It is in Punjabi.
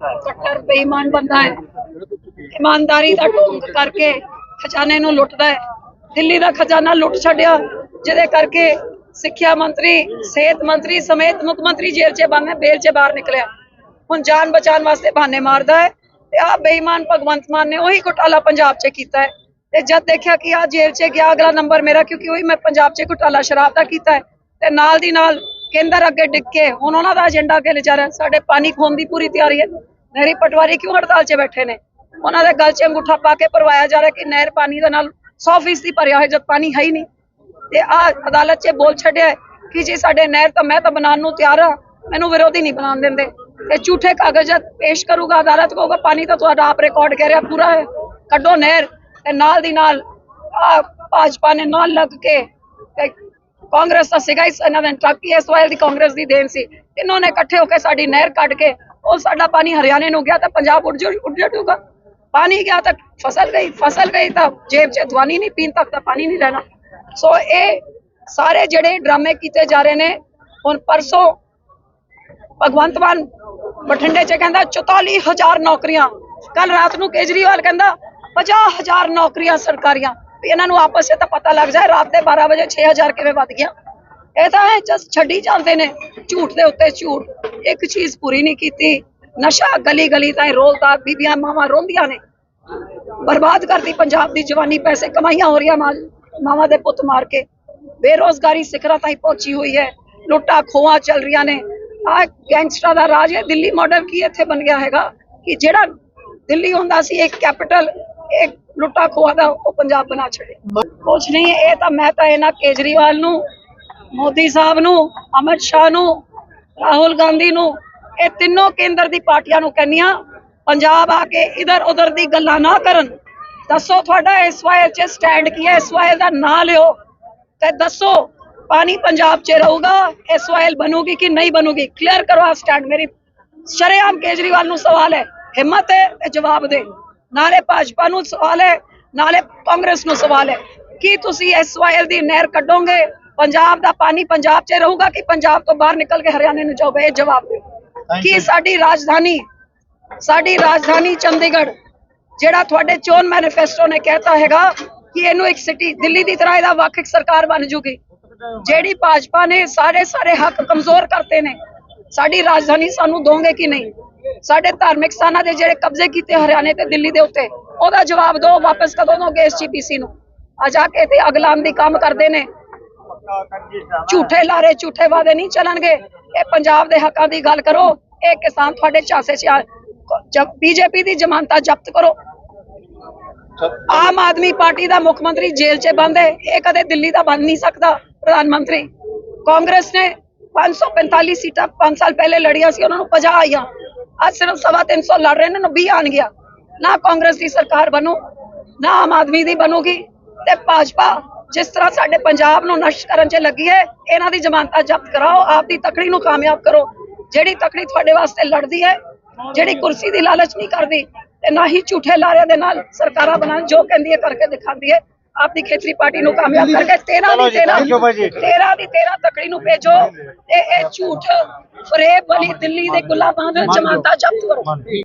ਕੱਟਰ ਬੇਈਮਾਨ ਬੰਦਾ ਹੈ। ਇਮਾਨਦਾਰੀ ਦਾ ਢੋਂਗ ਕਰਕੇ ਖਜ਼ਾਨੇ ਨੂੰ ਲੁੱਟਦਾ ਹੈ। ਦਿੱਲੀ ਦਾ ਖਜ਼ਾਨਾ ਲੁੱਟ ਛੱਡਿਆ, ਜਿਹਦੇ ਕਰਕੇ ਸਿੱਖਿਆ ਮੰਤਰੀ, ਸਿਹਤ ਮੰਤਰੀ ਸਮੇਤ ਮੁੱਖ ਮੰਤਰੀ ਜੇਲ੍ਹ 'ਚ ਬੰਦ ਬੇਲ 'ਚ ਬਾਹਰ ਨਿਕਲਿਆ। ਹੁਣ ਜਾਨ ਬਚਾਉਣ ਵਾਸਤੇ ਬਹਾਨੇ ਮਾਰਦਾ ਹੈ ਤੇ ਆ ਬੇਈਮਾਨ ਭਗਵੰਤ ਮਾਨ ਨੇ ਉਹੀ ਘੁਟਾਲਾ ਪੰਜਾਬ 'ਚ ਕੀਤਾ ਹੈ। ਤੇ ਜਦ ਦੇਖਿਆ ਕਿ ਆ ਜੇਲ੍ਹ 'ਚ ਗਿਆ, ਅਗਲਾ ਨੰਬਰ ਮੇਰਾ, ਕਿਉਂਕਿ ਉਹੀ ਮੈਂ ਪੰਜਾਬ 'ਚ ਘੁਟਾਲਾ ਸ਼ਰਾਬ ਦਾ ਕੀਤਾ ਹੈ। ਤੇ ਨਾਲ ਦੀ ਨਾਲ ਕੇਂਦਰ ਅੱਗੇ ਡਿੱਗ ਕੇ ਹੁਣ ਉਹਨਾਂ ਦਾ ਏਜੰਡਾ ਅੱਗੇ ਲਿਜਾ ਰਿਹਾ। ਸਾਡੇ ਪਾਣੀ ਖੋਣ ਦੀ ਪੂਰੀ ਤਿਆਰੀ ਹੈ। ਨਹਿਰੀ ਪਟਵਾਰੀ ਕਿਉਂ ਹੜਤਾਲ 'ਚ ਬੈਠੇ ਨੇ? ਉਹਨਾਂ ਦੇ ਗਲ 'ਚ ਅੰਗੂਠਾ ਪਾ ਕੇ ਪਰਵਾਇਆ ਜਾ ਰਿਹਾ ਕਿ ਨਹਿਰ ਪਾਣੀ ਦੇ ਨਾਲ 100% ਭਰਿਆ ਹੋਇਆ ਜਦ ਪਾਣੀ ਹੈ ਹੀ ਨਹੀਂ। ਤੇ ਆ ਅਦਾਲਤ 'ਚ ਬੋਲ ਛੱਡਿਆ ਕਿ ਜੀ ਸਾਡੇ ਨਹਿਰ ਤਾਂ ਮੈਂ ਤਾਂ ਬਣਾਉਣ ਨੂੰ ਤਿਆਰ ਹਾਂ, ਮੈਨੂੰ ਵਿਰੋਧੀ ਨਹੀਂ ਬਣਾਉਣ ਦਿੰਦੇ। ਤੇ ਝੂਠੇ ਕਾਗਜ਼ਾਤ ਪੇਸ਼ ਕਰੂਗਾ, ਅਦਾਲਤ ਕਹੂਗਾ, ਪਾਣੀ ਤਾਂ ਤੁਹਾਡਾ ਆਪ ਰਿਕਾਰਡ ਕਹਿ ਰਿਹਾ, ਪੂਰਾ ਹੈ। ਕੱਢੋ ਨਹਿਰ ਤੇ ਨਾਲ ਦੀ ਨਾਲ ਆ ਭਾਜਪਾ ਨੇ ਨਾਲ ਲੱਗ ਕੇ ਕਾਂਗਰਸ ਦਾ ਸੀਗਾ ਇਸ, ਇਹਨਾਂ ਦਾ ਟਰੱਕ, ਇਸ ਵਾਇਲ ਦੀ ਕਾਂਗਰਸ ਦੀ ਦੇਣ ਸੀ। ਇਹਨਾਂ ਨੇ ਇਕੱਠੇ ਹੋ ਕੇ ਸਾਡੀ ਨਹਿਰ ਕੱਢ ਕੇ ਉਹ ਸਾਡਾ ਪਾਣੀ ਹਰਿਆਣੇ ਨੂੰ ਗਿਆ ਤਾਂ ਪੰਜਾਬ ਉੱਡ ਜੂ ਉੱਡ ਜਾਊਗਾ। ਪਾਣੀ ਗਿਆ ਤਾਂ ਫਸਲ ਗਈ ਫਸਲ ਗਈ ਤਾਂ ਜੇਬ 'ਚ ਦਵਾਨੀ ਨਹੀਂ, ਪੀਣ ਤੱਕ ਤਾਂ ਪਾਣੀ ਨਹੀਂ ਰਹਿਣਾ ਸੋ ਇਹ ਸਾਰੇ ਜਿਹੜੇ ਡਰਾਮੇ ਕੀਤੇ ਜਾ ਰਹੇ ਨੇ, ਹੁਣ ਪਰਸੋਂ ਭਗਵੰਤ ਮਾਨ ਬਠਿੰਡੇ 'ਚ ਕਹਿੰਦਾ 44000 ਨੌਕਰੀਆਂ। ਕੱਲ ਰਾਤ ਨੂੰ ਕੇਜਰੀਵਾਲ ਕਹਿੰਦਾ 50000 ਨੌਕਰੀਆਂ ਸਰਕਾਰੀਆਂ। ਇਹਨਾਂ ਨੂੰ ਆਪਸ 'ਚ ਤਾਂ ਪਤਾ ਲੱਗ ਜਾਏ, ਰਾਤ ਦੇ 12 ਵਜੇ 6000 ਕਿਵੇਂ ਵੱਧ ਗਿਆ। ਇਹ ਤਾਂ ਹੈ ਜਸ ਛੱਡੀ ਜਾਂਦੇ ਨੇ ਝੂਠ ਦੇ ਉੱਤੇ ਝੂਠ। ਇੱਕ ਚੀਜ਼ ਪੂਰੀ ਨਹੀਂ ਕੀਤੀ। ਨਸ਼ਾ ਗਲੀ ਗਲੀ ਤਾਈਂ ਰੋਲਦਾ ਬੀਬੀਆਂ ਮਾਵਾਂ ਰੋਂਦੀਆਂ ਨੇ। ਬਰਬਾਦ ਕਰਦੀ ਪੰਜਾਬ ਦੀ ਜਵਾਨੀ, ਪੈਸੇ ਕਮਾਈਆਂ ਹੋ ਰਹੀਆਂ ਮਾਵਾਂ ਦੇ ਪੁੱਤ ਮਾਰ ਕੇ। ਬੇਰੋਜ਼ਗਾਰੀ ਸਿਖਰਾਂ ਤਾਈਂ ਪਹੁੰਚੀ ਹੋਈ ਹੈ। ਲੁੱਟਾਂ ਖੋਹਾਂ ਚੱਲ ਰਹੀਆਂ ਨੇ। ਆ ਗੈਂਗਸਟਰਾਂ ਦਾ ਰਾਜ ਹੈ। ਦਿੱਲੀ ਮਾਡਲ ਕੀ ਇੱਥੇ ਬਣ ਗਿਆ ਹੈਗਾ? ਕਿ ਜਿਹੜਾ ਦਿੱਲੀ ਹੁੰਦਾ ਸੀ ਇੱਕ ਕੈਪੀਟਲ ਇੱਕ ਲੁੱਟਾ ਖੋਹਾਂ ਦਾ ਉਹ ਪੰਜਾਬ ਬਣਾ ਛੱਡੇ ਕੁਛ ਨਹੀਂ, ਇਹ ਤਾਂ ਮੈਂ ਤਾਂ ਇਹਨਾਂ ਕੇਜਰੀਵਾਲ ਨੂੰ, ਮੋਦੀ ਸਾਹਿਬ ਨੂੰ, ਅਮਿਤ ਸ਼ਾਹ ਨੂੰ ਰਾਹੁਲ ਗਾਂਧੀ ਨੂੰ ਇਹ ਤਿੰਨੋਂ ਕੇਂਦਰ ਦੀ ਪਾਰਟੀਆਂ ਨੂੰ ਕਹਿੰਨੀਆਂ ਪੰਜਾਬ ਆ ਕੇ ਇਧਰ ਉਧਰ ਦੀ ਗੱਲਾਂ ਨਾ ਕਰਨ। ਦੱਸੋ ਤੁਹਾਡਾ ਇਸ ਵਾਇਲ 'ਚ ਸਟੈਂਡ ਕੀ ਹੈ? ਇਸ ਵਾਇਲ ਦਾ ਨਾਂ ਲਿਓ ਤੇ ਦੱਸੋ, ਪਾਣੀ ਪੰਜਾਬ 'ਚ ਰਹੂਗਾ, ਇਸ ਵਾਇਲ ਬਣੂਗੀ ਕਿ ਨਹੀਂ ਬਣੂਗੀ? ਕਲੀਅਰ ਕਰੋ ਆ ਸਟੈਂਡ ਮੇਰੀ। ਸ਼ਰੇਆਮ ਕੇਜਰੀਵਾਲ ਨੂੰ ਸਵਾਲ ਹੈ, ਹਿੰਮਤ ਹੈ? ਤੇ ਜਵਾਬ ਦੇ। ਨਾਲੇ ਭਾਜਪਾ ਨੂੰ ਸਵਾਲ ਹੈ, ਨਾਲੇ ਕਾਂਗਰਸ ਨੂੰ ਸਵਾਲ ਹੈ। ਕੀ ਤੁਸੀਂ ਇਸ ਵਾਇਲ ਦੀ ਨਹਿਰ ਕੱਢੋਗੇ? ਪੰਜਾਬ ਦਾ ਪਾਣੀ ਪੰਜਾਬ 'ਚ ਰਹੂਗਾ ਕਿ ਪੰਜਾਬ ਤੋਂ ਬਾਹਰ ਨਿਕਲ ਕੇ ਹਰਿਆਣੇ ਨੂੰ ਜਾਊਗਾ ਇਹ ਜਵਾਬ ਦਿਓ। ਕੀ ਸਾਡੀ ਰਾਜਧਾਨੀ ਸਾਡੀ ਰਾਜਧਾਨੀ ਚੰਡੀਗੜ੍ਹ ਜਿਹੜਾ ਤੁਹਾਡੇ ਚੋਣ ਮੈਨੀਫੈਸਟੋ ਨੇ ਕਹਿਤਾ ਹੈਗਾ ਕਿ ਇਹਨੂੰ ਇੱਕ ਸਿਟੀ ਦਿੱਲੀ ਦੀ ਤਰ੍ਹਾਂ ਇਹਦਾ ਵੱਖ ਇੱਕ ਸਰਕਾਰ ਬਣ ਜੂਗੀ ਜਿਹੜੀ ਭਾਜਪਾ ਨੇ ਸਾਰੇ ਸਾਰੇ ਹੱਕ ਕਮਜ਼ੋਰ ਕਰਤੇ ਨੇ ਸਾਡੀ ਰਾਜਧਾਨੀ ਸਾਨੂੰ ਦੋਗੇ ਕਿ ਨਹੀਂ? ਸਾਡੇ ਧਾਰਮਿਕ ਸਥਾਨਾਂ ਦੇ ਜਿਹੜੇ ਕਬਜ਼ੇ ਕੀਤੇ ਹਰਿਆਣੇ ਤੇ ਦਿੱਲੀ ਦੇ ਉੱਤੇ ਉਹਦਾ ਜਵਾਬ ਦਿਓ ਵਾਪਸ ਕਦੋਂ ਦੋਗੇ ਐਸਜੀਪੀਸੀ ਨੂੰ? ਆ ਜਾ ਕੇ ਤੇ ਅਗਲਾਮ ਦੀ ਕੰਮ ਕਰਦੇ ਨੇ ਝੂਠੇ ਲਾਰੇ, ਝੂਠੇ ਵਾਅਦੇ ਨਹੀਂ ਚੱਲਣਗੇ। ਇਹ ਪੰਜਾਬ ਦੇ ਹੱਕਾਂ ਦੀ ਗੱਲ ਕਰੋ। ਇਹ ਕਿਸਾਨ ਤੁਹਾਡੇ ਝਾਂਸੇ 'ਚ ਜਬ ਬੀਜੇਪੀ ਦੀ ਜ਼ਮਾਨਤਾਂ ਜ਼ਬਤ ਕਰੋ। ਆਮ ਆਦਮੀ ਪਾਰਟੀ ਦਾ ਮੁੱਖ ਮੰਤਰੀ ਜੇਲ੍ਹ 'ਚ ਬੰਦ ਹੈ। ਇਹ ਕਦੇ ਦਿੱਲੀ ਦਾ ਬਣ ਨਹੀਂ ਸਕਦਾ, ਪ੍ਰਧਾਨ ਮੰਤਰੀ। ਕਾਂਗਰਸ ਨੇ 545 ਸੀਟਾਂ 5 ਸਾਲ ਪਹਿਲੇ ਲੜੀਆਂ ਸੀ, ਉਹਨਾਂ ਨੂੰ 50 ਆਈਆਂ। ਅੱਜ ਸਿਰਫ ਸਵਾ 300 ਲੜ ਰਹੇ ਨੇ ਨਾ 20 ਆਣ ਗਿਆ। ਨਾ ਕਾਂਗਰਸ ਦੀ ਸਰਕਾਰ ਬਣੂ, ਨਾ ਆਮ ਆਦਮੀ ਦੀ ਬਣੂਗੀ ਤੇ ਭਾਜਪਾ ਜਿਸ ਤਰ੍ਹਾਂ ਸਾਡੇ ਪੰਜਾਬ ਨੂੰ ਨਸ਼ਟ ਕਰਨ 'ਚ ਲੱਗੀ ਹੈ ਇਹਨਾਂ ਦੀ ਜ਼ਮਾਨਤਾਂ ਜ਼ਬਤ ਕਰਾਓ ਆਪ ਦੀ ਤਕੜੀ ਨੂੰ ਕਾਮਯਾਬ ਕਰੋ। ਜਿਹੜੀ ਤਕੜੀ ਤੁਹਾਡੇ ਵਾਸਤੇ ਲੜਦੀ ਹੈ ਜਿਹੜੀ ਕੁਰਸੀ ਦੀ ਲਾਲਚ ਨਹੀਂ ਕਰਦੀ ਤੇ ਨਾ ਹੀ ਝੂਠੇ ਲਾਰਿਆਂ ਦੇ ਨਾਲ ਸਰਕਾਰਾਂ ਬਣਾਉਣ ਜੋ ਕਹਿੰਦੀ ਹੈ ਕਰਕੇ ਦਿਖਾਉਂਦੀ ਹੈ। ਆਪਣੀ ਖੇਤਰੀ ਪਾਰਟੀ ਨੂੰ ਕਾਮਯਾਬ ਕਰਕੇ 13 ਦੀ 13 13 ਦੀ 13 ਤਕੜੀ ਨੂੰ ਭੇਜੋ ਤੇ ਇਹ ਝੂਠ ਫਰੇਬ ਵਾਲੀ ਦਿੱਲੀ ਦੇ ਗੁਲਾਮਾਂ ਦੇ ਜ਼ਮਾਨਤਾਂ ਜ਼ਬਤ ਕਰੋ।